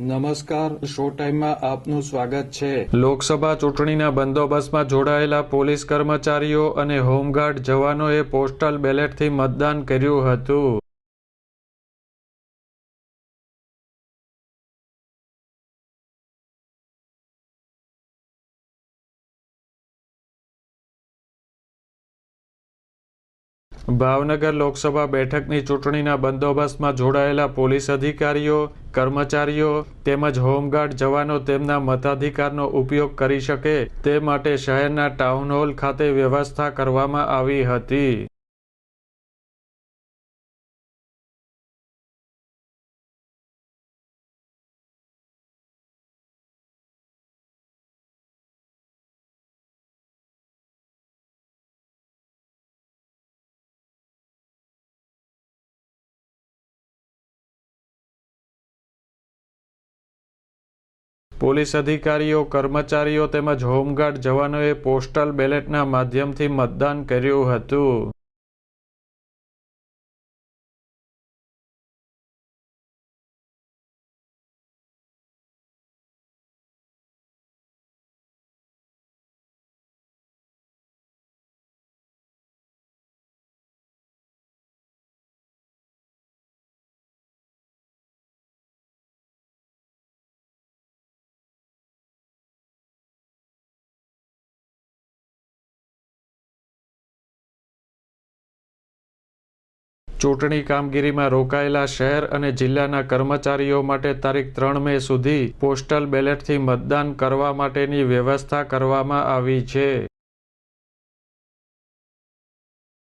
નમસ્કાર, શો ટાઈમમાં આપનું સ્વાગત છે. લોકસભા ચૂંટણીના બંદોબસ્તમાં જોડાયેલા પોલીસ કર્મચારીઓ અને હોમગાર્ડ જવાનોએ પોસ્ટલ બેલેટથી મતદાન કર્યું હતું. ભાવનગર લોકસભા બેઠકની ચૂંટણીના બંદોબસ્તમાં જોડાયેલા પોલીસ અધિકારીઓ, કર્મચારીઓ તેમજ હોમગાર્ડ જવાનો તેમના મતાધિકારનો ઉપયોગ કરી શકે તે માટે શહેરના ટાઉન હોલ ખાતે વ્યવસ્થા કરવામાં આવી હતી. પોલીસ અધિકારીઓ કર્મચારીઓ તેમજ હોમગાર્ડ જવાનોએ પોસ્ટલ બેલેટના માધ્યમથી મતદાન કર્યું હતું. ચૂંટણી કામગીરીમાં રોકાયેલા શહેર અને જિલ્લાના કર્મચારીઓ માટે તારીખ ત્રણ મે સુધી પોસ્ટલ બેલેટથી મતદાન કરવા માટેની વ્યવસ્થા કરવામાં આવી છે.